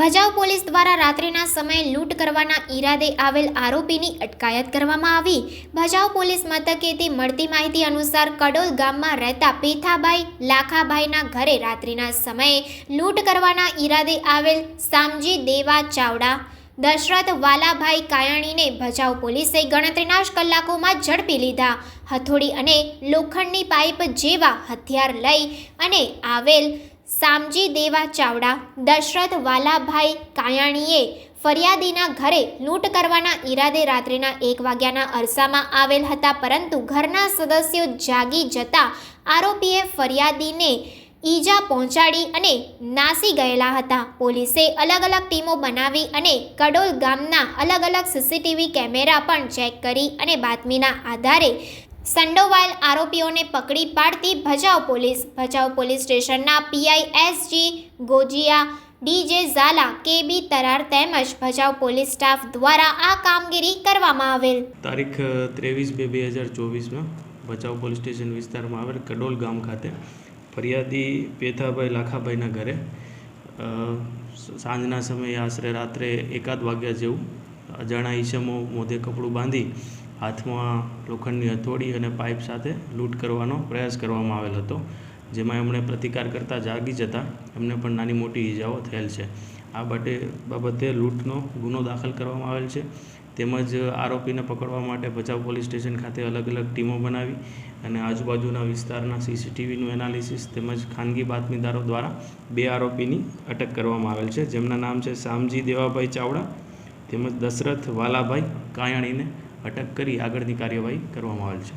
Bhachau police દ્વારા રાત્રિના સમયે લૂંટ કરવાના ઈરાદે આવેલ આરોપીની અટકાયત કરવામાં આવી. ભજાવ પોલીસ મથકેથી મળતી માહિતી અનુસાર કડોલ ગામમાં રહેતા પેથાભાઈ લાખાભાઈના ઘરે રાત્રિના સમયે લૂંટ કરવાના ઈરાદે આવેલ સામજી દેવા ચાવડા, દશરથ વાલાભાઈ કાયાણીને ભચાઉ પોલીસે ગણતરીના કલાકોમાં ઝડપી લીધા. હથોડી અને લોખંડની પાઇપ જેવા હથિયાર લઈ અને આવેલ સામજી દેવા ચાવડા, દશરથ વાલાભાઈ કાયાણીએ ફરિયાદીના ઘરે લૂંટ કરવાના ઈરાદે રાત્રિના એક વાગ્યાના અરસામાં આવેલ હતા, પરંતુ ઘરના સદસ્યો જાગી જતા આરોપીએ ફરિયાદીને ઈજા પહોંચાડી અને નાસી ગયેલા હતા. પોલીસે અલગ અલગ ટીમો બનાવી અને કડોલ ગામના અલગ અલગ સીસીટીવી કેમેરા પણ ચેક કરી અને બાતમીના આધારે સંડોવાયેલ આરોપીઓને પકડી પાડતી ભચાઉ પોલીસ. ભચાઉ પોલીસ સ્ટેશનના PI SG Gojiya, DJ Zala, KB Tarar તેમજ ભચાઉ પોલીસ સ્ટાફ દ્વારા આ કામગીરી કરવામાં આવેલ. તારીખ ત્રેવીસ બે બે હજાર ચોવીસમાં ભચાઉ પોલીસ સ્ટેશન વિસ્તારમાં આવેલ કડોલ ગામ ખાતે ફરિયાદી પેથાભાઈ લાખાભાઈના ઘરે સાંજના સમયે આશરે રાત્રે એકાદ વાગ્યા જેવું અજાણા ઈસમો મોઢે કપડું બાંધી હાથમાં લોખંડની હથોડી અને પાઇપ સાથે લૂંટ કરવાનો પ્રયાસ કરવામાં આવેલ હતો, જેમાં એમણે પ્રતિકાર કરતા જાગી જતા એમને પણ નાની મોટી ઈજાઓ થયેલ છે. આ બાટે, બાબતે લૂંટનો ગુનો દાખલ કરવામાં આવેલ છે. તેમજ આરોપીને પકડવા માટે ભચાઉ પોલીસ સ્ટેશન ખાતે અલગ અલગ ટીમો બનાવી અને આજુબાજુના વિસ્તારના સીસીટીવીનું એનાલિસિસ તેમજ ખાનગી બાતમીદારો દ્વારા બે આરોપીની અટક કરવામાં આવેલ છે. જેમના નામ છે શામજી દેવાભાઈ ચાવડા તેમજ દશરથ વાલાભાઈ કાયાણીને અટક કરી આગળની કાર્યવાહી કરવામાં આવેલ છે.